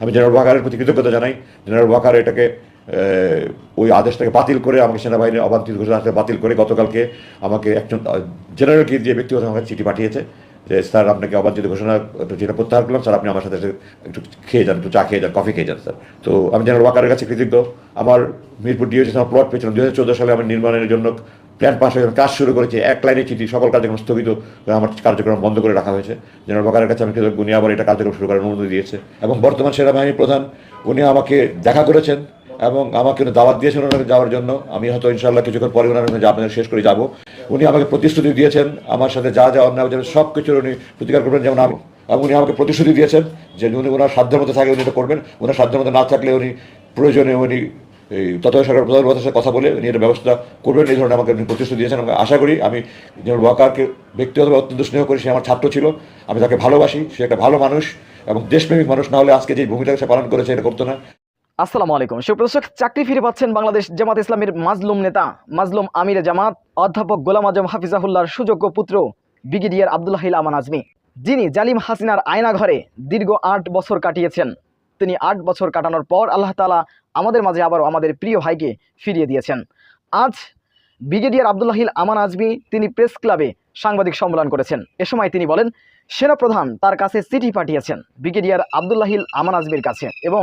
আমি জেনারেল ওয়াকারের প্রতি কৃতজ্ঞতা জানাই। জেনারেল ওয়াকার এটাকে ওই আদেশটাকে বাতিল করে আমাকে সেনাবাহিনীর অবান্তিত ঘোষণা বাতিল করে গতকালকে আমাকে একজন জেনারেলকে দিয়ে ব্যক্তিগত আমাকে চিঠি পাঠিয়েছে, যে, স্যার, আপনাকে অবাঞ্ছিত ঘোষণা যেটা প্রত্যাহার করলাম, স্যার, আপনি আমার সাথে একটু খেয়ে যান, একটু চা খেয়ে যান, কফি খেয়ে যান, স্যার। তো আমি জেনারেল ওয়াকারের কাছে কৃতজ্ঞ। আমার মিরপুর ডিওসি, আমার প্লট পেয়েছিলাম দু হাজার চোদ্দ সালে আমি নির্মাণের জন্য প্ল্যান পাস হয়ে কাজ শুরু করেছে, এক লাইনে চিঠি, সকল কার্যক্রম স্থগিত আমার কার্যক্রম বন্ধ করে রাখা হয়েছে। জেনারেল ওয়াকারের কাছে আমি কৃতজ্ঞ, উনি আবার এটা কার্যক্রম শুরু করার অনুমতি দিয়েছে। এবং বর্তমান সেনাবাহিনীর প্রধান, উনি আমাকে দেখা করেছেন এবং আমাকে দাওয়াত দিয়েছেন ওনাকে যাওয়ার জন্য। আমি হয়তো ইনশাল্লাহ কিছুক্ষণ পরে ওনার আপনাদের শেষ করে যাব। উনি আমাকে প্রতিশ্রুতি দিয়েছেন, আমার সাথে যা যা অন্যায় যাবে সব কিছুর উনি প্রতিকার করবেন, যেমন আমি এবং উনি আমাকে প্রতিশ্রুতি দিয়েছেন যে উনি ওনার সাধ্যের মধ্যে থাকে, উনি এটা করবেন। ওনার সাধ্যের মধ্যে না থাকলে উনি প্রয়োজনে উনি এই তত্ত্বাবধায়ক সরকার প্রধানমন্ত্রীর সাথে কথা বলে এটা ব্যবস্থা করবেন, এই ধরনের আমাকে প্রতিশ্রুতি দিয়েছেন। এবং আশা করি আমি যেমন ওয়াকারকে ব্যক্তিগতভাবে অত্যন্ত স্নেহ করি, সে আমার ছাত্র ছিল। আমি তাকে ভালোবাসি, সে একটা ভালো মানুষ এবং দেশপ্রেমিক মানুষ, না হলে আজকে যে ভূমিকা সে পালন করেছে এটা করতো না। আসসালামু আলাইকুম। সুপ্রদর্শক চাকরি ফিরে পাচ্ছেন বাংলাদেশ জামাত ইসলামের মাজলুম নেতা, মাজলুম আমির জামাত, অধ্যাপক গোলাম আজম হাফিজাহুল্লাহর সুযোগ্য পুত্র, ব্রিগেডিয়ার আব্দুল্লাহিল আমান আজমি, যিনি জালিম হাসিনার আয়না ঘরে দীর্ঘ আট বছর কাটিয়েছেন। তিনি আট বছর কাটানোর পর আল্লাহ তালা আমাদের মাঝে আবারও আমাদের প্রিয় ভাইকে ফিরিয়ে দিয়েছেন। আজ ব্রিগেডিয়ার আবদুল্লাহিল আমান আজমি তিনি প্রেস ক্লাবে সাংবাদিক সম্মেলন করেছেন। এ সময় তিনি বলেন, সেনাপ্রধান তার কাছে চিঠি পাঠিয়েছেন ব্রিগেডিয়ার আবদুল্লাহিল আমান আজমির কাছে এবং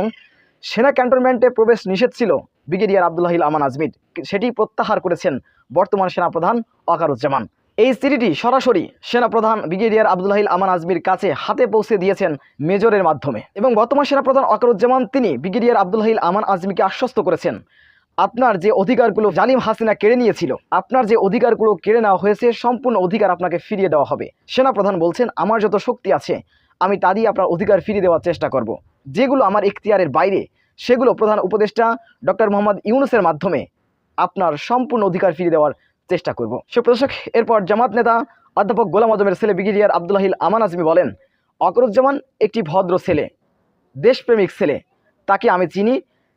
সেনা ক্যান্টনমেন্টে প্রবেশ নিষেধ ছিল ব্রিগেডিয়ার আব্দুল্লাহিল আমান আজমির। সেটি প্রত্যাহার করেছেন বর্তমান সেনাপ্রধান ওয়াকারুজ্জামান। এই চিঠিটি সরাসরি সেনাপ্রধান ব্রিগেডিয়ার আব্দুল্লাহিল আমান আজমির কাছে হাতে পৌঁছে দিয়েছেন মেজরের মাধ্যমে। এবং বর্তমান সেনাপ্রধান ওয়াকারুজ্জামান তিনি ব্রিগেডিয়ার আব্দুল্লাহিল আমান আজমিকে আশ্বস্ত করেছেন। আপনার যে অধিকারগুলো জালিম হাসিনা কেড়ে নিয়েছিল, আপনার যে অধিকারগুলো কেড়ে নেওয়া হয়েছে, সম্পূর্ণ অধিকার আপনাকে ফিরিয়ে দেওয়া হবে। সেনাপ্রধান বলছেন, আমার যত শক্তি আছে, আমি তা দিয়ে আপনার অধিকার ফিরিয়ে দেওয়ার চেষ্টা করব। যেগুলো আমার এখতিয়ারের বাইরে, সেগুলো প্রধান উপদেষ্টা ডক্টর মোহাম্মদ ইউনুসের মাধ্যমে আপনার সম্পূর্ণ অধিকার ফিরিয়ে দেওয়ার চেষ্টা করব। সুপ্রদর্শক, এরপর জামাত নেতা অধ্যাপক গোলাম আজমের ছেলে ব্রিগেডিয়ার আব্দুল্লাহিল আমান আজমি বলেন, অকরুজ্জামান একটি ভদ্র ছেলে, দেশপ্রেমিক ছেলে। তাকে আমি চিনি,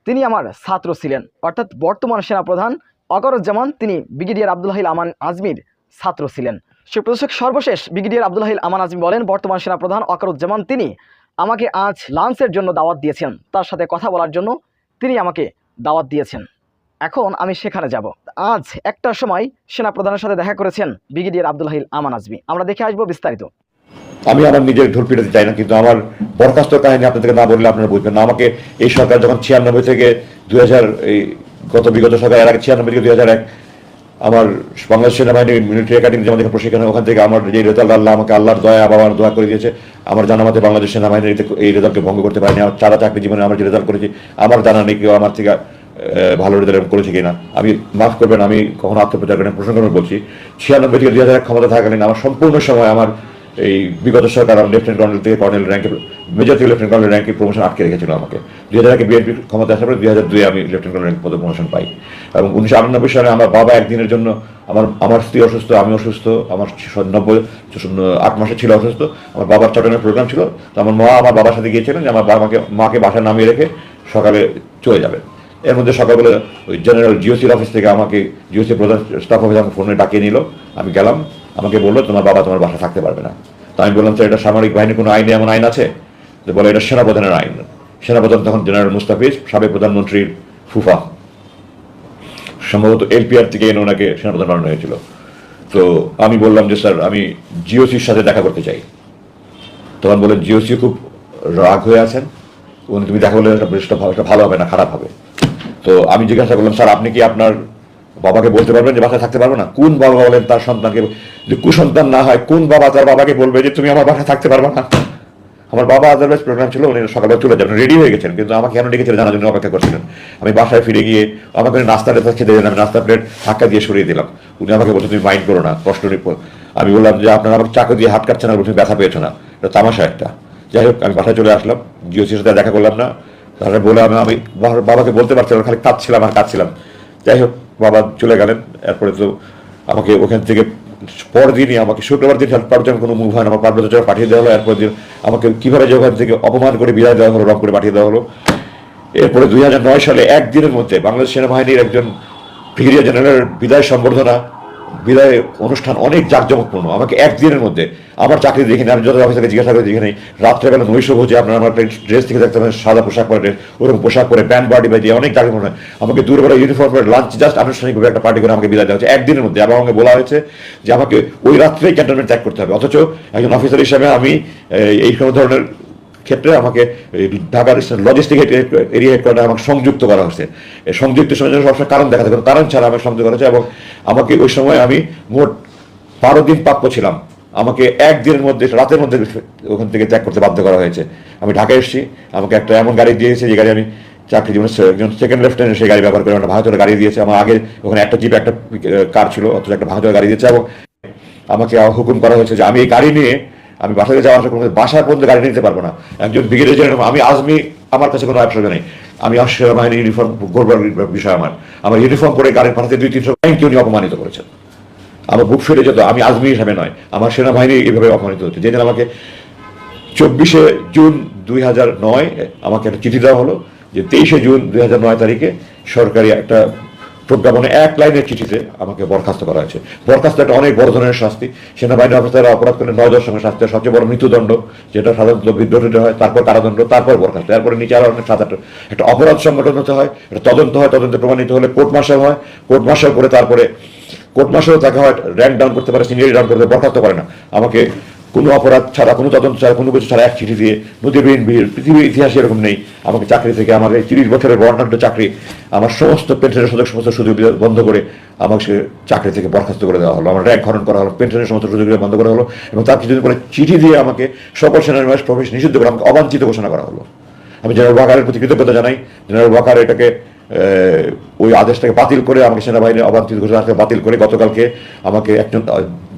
তিনি আমার ছাত্র ছিলেন। অর্থাৎ বর্তমান সেনাপ্রধান অকরুজ্জামান, তিনি ব্রিগেডিয়ার আব্দুল্লাহিল আমান আজমির ছাত্র ছিলেন। সুপ্রদর্শক, সর্বশেষ ব্রিগেডিয়ার আব্দুল্লাহিল আমান আজমি বলেন, বর্তমান সেনাপ্রধান অকরুজ্জামান, তিনি আমাকে আজ লাঞ্চের জন্য দাওয়াত দিয়েছেন। তার সাথে কথা বলার জন্য তিনি আমাকে দাওয়াত দিয়েছেন। এখন আমি সেখানে যাব। আজ একটার সময় সেনাপ্রধানের সাথে দেখা করেছেন ব্রিগেডিয়ার আব্দুল্লাহিল আমান আজমি। আমরা দেখে আসব বিস্তারিত। আমি আমার নিজের ঢোল পিটাতে চাই না, কিন্তু আমার বরখাস্ত কাহিনী আপনাদেরকে না বললে আপনারা বুঝবেন না। আমাকে এই সরকার যখন ছিয়ানব্বই থেকে দুই হাজার, এই গত বিগত সরকার, এর আগে ছিয়ানব্বই থেকে দুই হাজার এক, আমার বাংলাদেশ সেনাবাহিনী মিলিটারি একাডেমি যেমন প্রশিক্ষণ ওখান থেকে আমার যে রেজাল্ট, আল্লাহ আমাকে আল্লাহর দয়া, বাবার দোয়া করে দিয়েছে। আমার জানা মতে বাংলাদেশ সেনাবাহিনীর এই রেজাল্টকে ভঙ্গ করতে পারিনি। আমার চারা চাকরি জীবনে আমার যে রেজাল্ট করেছি, আমার জানা নেই কেউ আমার থেকে ভালো রেজাল্ট করেছে কিনা? আমি মাফ করবেন, আমি কখনো আত্মপ্রচার করেন প্রসঙ্গ বলছি। ছিয়ানব্বই থেকে দুই হাজার এক ক্ষমতা থাকাকালীন আমার সম্পূর্ণ সময় আমার এই বিগত সরকার আমার লেফটেন্যান্ট কর্নেল থেকে কর্নেল র্যাঙ্কে মেজর থেকে লেফটেন্ট কর্নেল র্যাঙ্কে প্রমোশন আটকে রেখেছিল আমাকে। দুই হাজার একে বিএনপি ক্ষমতা আসার পরে দুই হাজার দুই আমি লেফটেন্ট কর্নেল র্যাঙ্ক পদে প্রমোশন পাই। এবং উনিশশো আটানব্বই সালে আমার বাবা একদিনের জন্য আমার আমার স্ত্রী অসুস্থ, আমি অসুস্থ, আমার নব্বই, আট মাসে ছিল অসুস্থ, আমার বাবার চটনের প্রোগ্রাম ছিল। তো আমার মা আমার বাবার সাথে গিয়েছিলেন যে আমার বাবাকে, মাকে বাসায় নামিয়ে রেখে সকালে চলে যাবেন এর মধ্যে সকালবেলা ওই জেনারেল জিওসির অফিস থেকে আমাকে জিওসি প্রধান স্টাফ অফিস আমাকে ফোনে ডাকিয়ে নিল। আমি গেলাম, আমাকে বলল, তোমার বাবা তোমার বাসা থাকতে পারবে না। তো আমি বললাম, স্যার, এটা সামরিক বাহিনীর কোনো আইনে এমন আইন আছে? তো বলে, এটা সেনাপ্রধানের আইন। সেনাপ্রধান তখন জেনারেল মুস্তাফিজ, সাবেক প্রধানমন্ত্রীর ফুফা। সম্ভবত এলপিআর থেকে এনে ওনাকে সেনাপ্রধান বানানো হয়েছিল। তো আমি বললাম যে, স্যার, আমি জিওসির সাথে দেখা করতে চাই। তখন বলে জিওসি খুব রাগ হয়ে আছেন। উনি, তুমি দেখা বলে এটা ভালো হবে না, খারাপ হবে। তো আমি জিজ্ঞাসা করলাম, স্যার, আপনি কি আপনার বাবাকে বলতে পারবেন যে বাসায় থাকতে পারব না? কোন বাবা বলেন তার সন্তানকে যে কুসন্তান না হয়, কোন বাবা তার বাবাকে বলবে যে তুমি আমার বাসায় থাকতে পারবে না? আমার বাবা আদারওয়াইজ প্রোগ্রাম ছিল, উনি সকালে চলে যাবেন রেডি হয়ে গেছেন, কিন্তু আমাকে কেন ডেকেছিলেন? জানার জন্য অপেক্ষা করছিলেন। আমি বাসায় ফিরে গিয়ে আমাকে নাস্তা টেস্তা খেতে দিলেন, আমি নাস্তা প্লেট ধাক্কা দিয়ে সরিয়ে দিলাম। উনি আমাকে বলছেন তুমি মাইন্ড করো না কষ্ট নেই আমি বললাম যে, আপনারা আমাকে চাকু দিয়ে হাত কাটছেন আর বলছেন ব্যথা পেয়েছ না। এটা তামাশা একটা। যাই হোক, আমি বাসায় চলে আসলাম, জিওসির সাথে দেখা করলাম না। তারপরে বলে আমি আমি বাবাকে বলতে পারছিলাম খালি কাঁদছিলাম আর কাঁদছিলাম। যাই হোক, বাবা চলে গেলেন, এরপরে তো আমাকে ওখান থেকে পরদিনই আমাকে শুক্রবার দিন পারজন কোনো মুভ হয় না, আমার পার্বত্য চলে পাঠিয়ে দেওয়া হলো, এরপর দিন আমাকে কীভাবে যে ওখান থেকে অপমান করে বিদায় দেওয়া হলো, রং করে পাঠিয়ে দেওয়া হলো। এরপরে দুই হাজার নয় সালে একদিনের মধ্যে বাংলাদেশ সেনাবাহিনীর একজন ব্রিগেডিয়ার জেনারেল বিদায় সম্বর্ধনা বিদায় অনুষ্ঠান অনেক জাঁকজমকপূর্ণ। আমাকে একদিনের মধ্যে আমার চাকরি দেখিনি, আমি যত অফিসারকে জিজ্ঞাসা করে দেখে নেই রাত্রেবেলা নৈশ ভোজে আপনার আমার ড্রেস থেকে দেখতে পাবেন সাদা পোশাক পরে ওরকম পোশাক পরে ব্যান্ড পার্টি বাজিয়ে অনেক জাঁকজমক হয় আমাকে দূরবেলা ইউনিফর্ম পরে লাঞ্চ জাস্ট আনুষ্ঠানিকভাবে একটা পার্টি করে আমাকে বিদায় দেওয়া হচ্ছে একদিনের মধ্যে এবং আমাকে বলা হয়েছে যে আমাকে ওই রাত্রেই ক্যান্টনমেন্ট ত্যাগ করতে হবে। অথচ একজন অফিসার হিসাবে আমি, এই- ধরনের ক্ষেত্রে আমাকে ঢাকার লজিস্টিক এরিয়া হেডকোয়ার্টার আমাকে সংযুক্ত করা হয়েছে। সংযুক্ত সময় সবসময় কারণ দেখাতে কোনো কারণ ছাড়া আমাকে সংযুক্ত করা হয়েছে এবং আমাকে ওই সময় আমি মোট বারো দিন প্রাপ্য ছিলাম। আমাকে একদিনের মধ্যে, রাতের মধ্যে ওখান থেকে ত্যাগ করতে বাধ্য করা হয়েছে। আমি ঢাকায় এসেছি, আমাকে একটা এমন গাড়ি দিয়েছে যে গাড়ি আমি চাকরি জীবনে একজন সেকেন্ড লেফটেন্যান্ট সেই গাড়ি ব্যবহার করে একটা ভাঙচুরা গাড়ি দিয়েছে। আমার আগে ওখানে একটা জিপ একটা কার ছিল, অথচ একটা ভাঙচুরা গাড়ি দিয়েছে এবং আমাকে হুকুম করা হয়েছে যে আমি এই গাড়ি নিয়ে আমি বাসাতে যাওয়া আসা করব বাসার পর্যন্ত গাড়ি নিতে পারব না। একজন ব্রিগেডিয়ার জেনারেল আমি আজমি আমার কাছে কোনো অপশন নেই। আমি সেনাবাহিনী ইউনিফর্ম গড়বার বিষয় আমার। আমার ইউনিফর্ম করে গাড়ি পাঠাতে দুই তিনশো ব্যাংকে উনি অপমানিত করেছেন। আমার বুক ফেটে যেত, আমি আজমি হিসাবে নয়, আমার সেনাবাহিনী এইভাবে অপমানিত হচ্ছে যেদিন আমাকে চব্বিশে জুন দুই হাজার নয়, আমাকে একটা চিঠি দেওয়া হলো যে তেইশে জুন দুই হাজার নয় তারিখে সরকারি একটা প্রজ্ঞাপনে এক লাইনের চিঠিতে আমাকে বরখাস্ত করা হয়েছে। বরখাস্ত একটা অনেক বড় ধরনের শাস্তি। সেনাবাহিনী অফিসাররা অপরাধ করলে নয় দশ সঙ্গে শাস্তি সবচেয়ে বড় মৃত্যুদণ্ড, যেটা সাধারণত বিদ্রোহিত হয়, তারপর কারাদণ্ড, তারপর বরখাস্ত। এরপরে নিচে আরও অনেক সাত একটা অপরাধ সংগঠন হতে হয়, একটা তদন্ত হয়, তদন্তে প্রমাণিত হলে কোর্ট মার্শাল হয়। কোর্ট মার্শাল করে তারপরে, কোর্ট মার্শাল তাকে হয়, র্যাঙ্ক ডাউন করতে পারে, সিনিয়র ডাউন করতে বরখাস্ত করে না। আমাকে কোনো অপরাধ ছাড়া, কোনো তদন্ত ছাড়া, কোনো কিছু ছাড়া এক চিঠি দিয়ে নদীবিহীন ভিড় পৃথিবীর ইতিহাসে এরকম নেই। আমাকে চাকরি থেকে আমার এই তিরিশ বছরের বর্ণাঢ্য চাকরি, আমার সমস্ত পেনশনের সুযোগ সমস্ত সুযোগ বন্ধ করে আমাকে সে চাকরি থেকে বরখাস্ত করে দেওয়া হলো। আমার র্যাঙ্ক খনন করা হলো, পেনশনের সমস্ত সুযোগ বন্ধ করা হলো এবং তার কিছুদিন পরে চিঠি দিয়ে আমাকে সকল সেনানিবাস প্রবেশ নিষিদ্ধ করে আমাকে অবাঞ্ছিত ঘোষণা করা হলো। আমি জেনারেল ওয়াকারের প্রতি কৃতজ্ঞতা জানাই। জেনারেল ওয়াকার এটাকে ওই আদেশটাকে বাতিল করে আমাকে সেনাবাহিনীর অবাঞ্ছিত ঘোষণাকে বাতিল করে গতকালকে আমাকে একজন,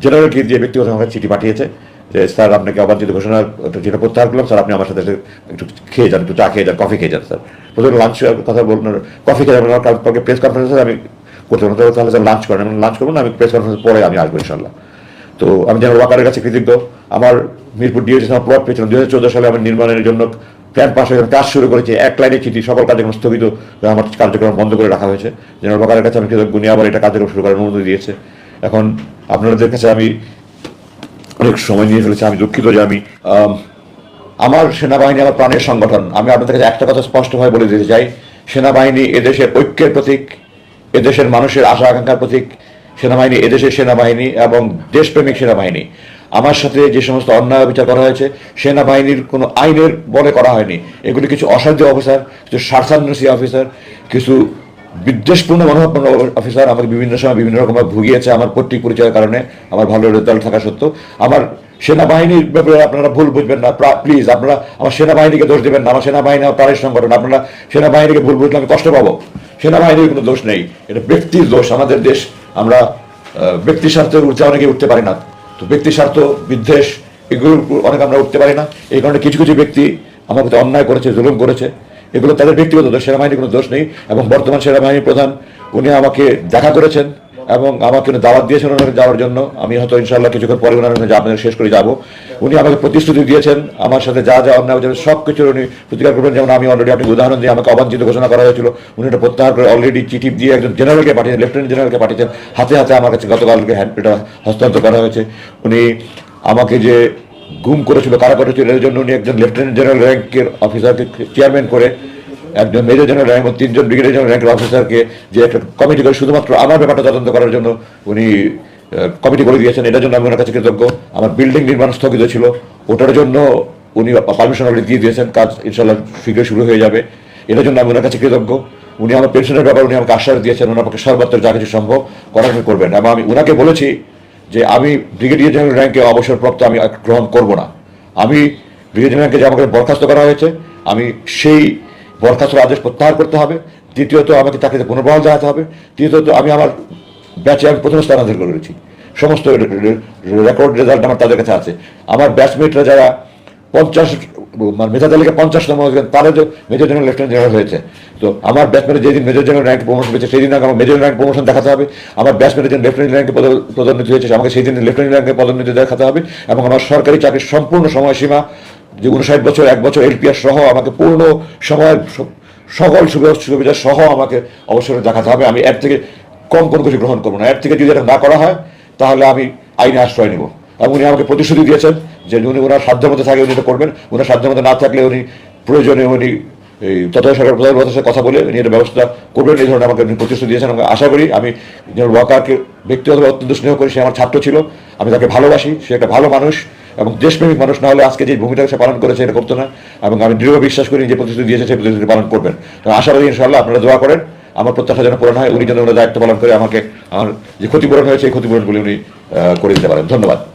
জেনারেলকে দিয়ে ব্যক্তিগত আমাকে চিঠি পাঠিয়েছে যে স্যার, আপনাকে অবাঞ্ছিত ঘোষণা যেটা প্রত্যাহার করলাম, স্যার, আপনি আমার সাথে একটু খেয়ে যান, একটু চা খেয়ে যান, কফি খেয়ে যান, স্যার। প্রথমে লাঞ্চ কথা বলুন কফি খেয়ে যাবেন কালকে প্রেস কনফারেন্সে আমি করতে পারব তাহলে স্যার লাঞ্চ করেন। লাঞ্চ করব না, আমি প্রেস কনফারেন্স পরে আমি আসব, ইনশাল্লাহ। তো আমি জেনারেল ওয়াকারের কাছে কৃতজ্ঞ। আমার মিরপুর ডিএসি আমার প্লট পেয়েছিলাম। দুই হাজার চোদ্দ সালে আমি নির্মাণের জন্য প্ল্যান পাস হয়ে কাজ শুরু করেছি। এক লাইনে চিঠি, সকল কার্যক্রম স্থগিত আমার কার্যক্রম বন্ধ করে রাখা হয়েছে। জেনারেল ওয়াকারের কাছে আমি কৃতজ্ঞ। উনি আবার এটা কার্যক্রম শুরু করার অনুমতি দিয়েছে। এখন আপনাদের কাছে আমি অনেক সময় নিয়ে ফেলেছি, আমি দুঃখিত যে আমি আমার সেনাবাহিনী আমার প্রাণের সংগঠন। আমি আপনাদের কাছে একটা কথা স্পষ্টভাবে বলে দিতে চাই, সেনাবাহিনী এদেশের ঐক্যের প্রতীক, এদেশের মানুষের আশা আকাঙ্ক্ষার প্রতীক, সেনাবাহিনী এদেশের সেনাবাহিনী এবং দেশপ্রেমিক সেনাবাহিনী। আমার সাথে যে সমস্ত অন্যায় বিচার করা হয়েছে, সেনাবাহিনীর কোনো আইনের বলে করা হয়নি। এগুলি কিছু অসাধ্য অফিসার, কিছু স্বার্থান্বেষী অফিসার, কিছু বিদ্বেষপূর্ণ মনোভাবপূর্ণ অফিসার আমাকে বিভিন্ন সময় বিভিন্ন রকমভাবে ভুগিয়েছে, আমার কর্তৃক পরিচয়ের কারণে, আমার ভালো রেজাল্ট থাকা সত্ত্বেও। আমার সেনাবাহিনীর ব্যাপারে আপনারা ভুল বুঝবেন না প্লিজ আপনারা আমার সেনাবাহিনীকে দোষ দেবেন না, আমার সেনাবাহিনী আমার প্রাণের সংগঠন, আপনারা সেনাবাহিনীকে ভুল বুঝলে আমি কষ্ট পাবো। সেনাবাহিনীর কোনো দোষ নেই, এটা ব্যক্তির দোষ, আমাদের দেশ, আমরা ব্যক্তি স্বার্থের ঊর্ধ্বে অনেকে উঠতে পারি না। তো ব্যক্তি স্বার্থ, বিদ্বেষ, এগুলোর অনেক আমরা উঠতে পারি না। এই কারণে কিছু কিছু ব্যক্তি আমার প্রতি অন্যায় করেছে, জুলুম করেছে। এগুলো তাদের ব্যক্তিগত দোষ, সেনাবাহিনীর কোনো দোষ নেই এবং বর্তমান সেনাবাহিনীর প্রধান, উনি আমাকে দেখা করেছেন এবং আমাকে উনি দাওয়াত দিয়েছেন ওনাকে যাওয়ার জন্য। আমি হয়তো ইনশাল্লাহ কিছুক্ষণ পরে ওনার আপনাদের শেষ করে যাব। উনি আমাকে প্রতিশ্রুতি দিয়েছেন, আমার সাথে যা যা অন্যায় হয়েছে সব কিছুর উনি প্রতিকার করবেন। যেমন আমি অলরেডি আপনি উদাহরণ দিয়ে আমাকে অবাঞ্ছিত ঘোষণা করা হয়েছিল, উনি এটা প্রত্যাহার করে অলরেডি চিঠি দিয়ে একজন জেনারেলকে পাঠিয়েছেন লেফটেন্যান্ট জেনারেলকে পাঠিয়েছেন। হাতে হাতে আমার কাছে গতকালকে হ্যান্ড এটা হস্তান্তর করা হয়েছে। উনি আমাকে যে গুম করেছিল কারা করেছিল এর জন্য উনি একজন লেফটেন্যান্ট জেনারেল র্যাঙ্কের অফিসারকে চেয়ারম্যান করে একজন মেজর জেনারেল র্যাঙ্ক এবং তিনজন ব্রিগেডিয়ার জেনারেল র্যাঙ্কের অফিসারকে যে একটা কমিটি করে, শুধুমাত্র আমার ব্যাপারটা তদন্ত করার জন্য উনি কমিটি করে দিয়েছেন, এটার জন্য আমি ওনার কাছে কৃতজ্ঞ। আমার বিল্ডিং নির্মাণ স্থগিত ছিল, ওটার জন্য উনি পারমিশন অলরেডি দিয়ে দিয়েছেন, কাজ ইনশাল্লাহ শীঘ্র শুরু হয়ে যাবে। এটার জন্য আমি ওনার কাছে কৃতজ্ঞ। উনি আমার পেনশনের ব্যাপারে উনি আমাকে আশ্বাস দিয়েছেন, ওনার পক্ষে সর্বত্র যা কিছু সম্ভব উনি করবেন। এবং আমি ওনাকে বলেছি যে আমি ব্রিগেডিয়ার জেনারেল র্যাঙ্কে অবসরপ্রাপ্ত, আমি গ্রহণ করব না। আমি ব্রিগেডিয়ার র্যাঙ্কে যে আমাকে বরখাস্ত করা হয়েছে, আমি সেই বরখাস্তের আদেশ প্রত্যাহার করতে হবে। দ্বিতীয়ত, আমাকে তাকে পুনর্বহাল জানাতে হবে। তৃতীয়ত, আমি আমার ব্যাচে আমি প্রথম স্থানান্তর করে করেছি সমস্ত রেকর্ড রেজাল্ট আমার তাদের কাছে আছে। আমার ব্যাচমেটরা যারা পঞ্চাশ মেজর তালিকা পঞ্চাশতম হয়েছেন তারা যে মেজর জেনারেল লেফটেন্যান্ট জেনারেল হয়েছে। তো আমার ব্যাচমেটে যেদিন মেজর জেনারেল র্যাঙ্ক প্রমোশন পেয়েছে সেই দিন আগে আমার মেজর র্যাঙ্ক প্রমোশন দেখাতে হবে। আমার ব্যাচমেটে যে লেফটেন্যান্ট র্যাঙ্কে পদ- পদোন্নতি হয়েছে, আমাকে সেই দিন লেফটেন্যান্ট র্যাঙ্কে পদোন্নতি দেখাতে হবে এবং আমার সরকারি চাকরির সম্পূর্ণ সময়সীমা, যে উনষাট বছর, এক বছর এলপিআর সহ আমাকে পূর্ণ সময় সকল সুবিধা সুবিধা সহ আমাকে অবসরে দেখাতে হবে। আমি এর থেকে কম কোনো কিছু গ্রহণ করব না। এর থেকে যদি এটা না করা হয়, তাহলে আমি আইনে আশ্রয় নেব। এবং উনি আমাকে প্রতিশ্রুতি দিয়েছেন যে উনি ওনার সাধ্য মতো থাকে, উনি এটা করবেন। ওনার সাধ্য মতো না থাকলে উনি প্রয়োজনে উনি এই তত্ত্বাবধায়ক সরকার প্রধানমন্ত্রীর সাথে কথা বলে উনি এটা ব্যবস্থা করবেন। এই ধরনের আমাকে উনি প্রতিশ্রুতি দিয়েছেন। এবং আশা করি আমি যেন ওয়াকারকে ব্যক্তিগতভাবে অত্যন্ত স্নেহ করি, সে আমার ছাত্র ছিল। আমি তাকে ভালোবাসি, সে একটা ভালো মানুষ এবং দেশপ্রেমিক মানুষ, না হলে আজকে যে ভূমিকা সে পালন করেছে এটা করতো না। এবং আমি দৃঢ় বিশ্বাস করি যে প্রতিশ্রুতি দিয়েছে, সেই প্রতিশ্রুতি পালন করবেন। তো করি ইনশাল্লাহ আপনারা দোয়া করেন, আমার প্রত্যাশা যেন পূরণ হয়। উনি যেন ওনার দায়িত্ব পালন করে আমাকে, আমার যে ক্ষতিপূরণ হয়েছে এই ক্ষতিপূরণগুলি উনি করে দিতে পারেন। ধন্যবাদ।